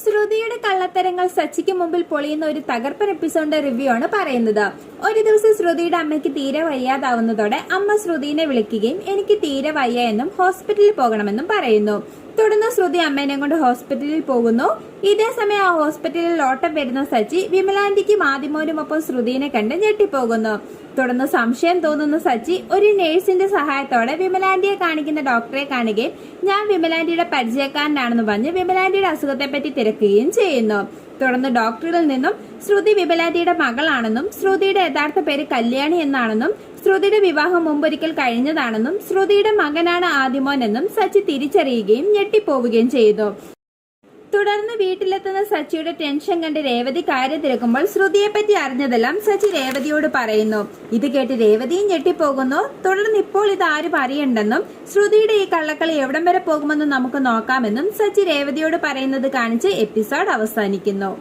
ശ്രുതിയുടെ കള്ളത്തരങ്ങൾ സച്ചിക്ക് മുമ്പിൽ പൊളിയുന്ന ഒരു തകർപ്പൻ എപ്പിസോഡിന്റെ റിവ്യൂ ആണ് പറയുന്നത്. ഒരു ദിവസം ശ്രുതിയുടെ അമ്മയ്ക്ക് തീരെ വയ്യാതാവുന്നതോടെ അമ്മ ശ്രുതിനെ വിളിക്കുകയും എനിക്ക് തീരെ വയ്യ എന്നും ഹോസ്പിറ്റലിൽ പോകണമെന്നും പറയുന്നു. തുടർന്ന് ശ്രുതി അമ്മേനെ കൊണ്ട് ഹോസ്പിറ്റലിൽ പോകുന്നു. ഇതേ സമയം ആ ഹോസ്പിറ്റലിൽ ഓട്ടം വരുന്ന സച്ചി വിമലാന്റിക്കും ആദിമോനുമൊപ്പം ശ്രുതിനെ കണ്ട് ഞെട്ടിപ്പോകുന്നു. തുടർന്ന് സംശയം തോന്നുന്ന സച്ചി ഒരു നേഴ്സിന്റെ സഹായത്തോടെ വിമലാന്റിയെ കാണിക്കുന്ന ഡോക്ടറെ കാണുകയും ഞാൻ വിമലാന്റിയുടെ പരിചയക്കാരനാണെന്ന് പറഞ്ഞ് വിമലാന്റിയുടെ അസുഖത്തെപ്പറ്റി തിരക്കുകയും ചെയ്യുന്നു. തുടർന്ന് ഡോക്ടറിൽ നിന്നും ശ്രുതി വിമലാന്റിയുടെ മകളാണെന്നും ശ്രുതിയുടെ യഥാർത്ഥ പേര് കല്യാണി എന്നാണെന്നും ശ്രുതിയുടെ വിവാഹം മുമ്പൊരിക്കൽ കഴിഞ്ഞതാണെന്നും ശ്രുതിയുടെ മകനാണ് ആദിമോൻ എന്നും സച്ചി തിരിച്ചറിയുകയും ഞെട്ടിപ്പോവുകയും ചെയ്തു. തുടർന്ന് വീട്ടിലെത്തുന്ന സച്ചിയുടെ ടെൻഷൻ കണ്ട് രേവതി കാര്യം തിരക്കുമ്പോൾ ശ്രുതിയെ പറ്റി അറിഞ്ഞതെല്ലാം സച്ചി രേവതിയോട് പറയുന്നു. ഇത് കേട്ട് രേവതിയും ഞെട്ടിപ്പോകുന്നു. തുടർന്ന് ഇപ്പോൾ ഇത് ആരും അറിയണ്ടെന്നും ശ്രുതിയുടെ ഈ കള്ളക്കളി എവിടം വരെ പോകുമെന്നും നമുക്ക് നോക്കാമെന്നും സച്ചി രേവതിയോട് പറയുന്നത് കാണിച്ച് എപ്പിസോഡ് അവസാനിക്കുന്നു.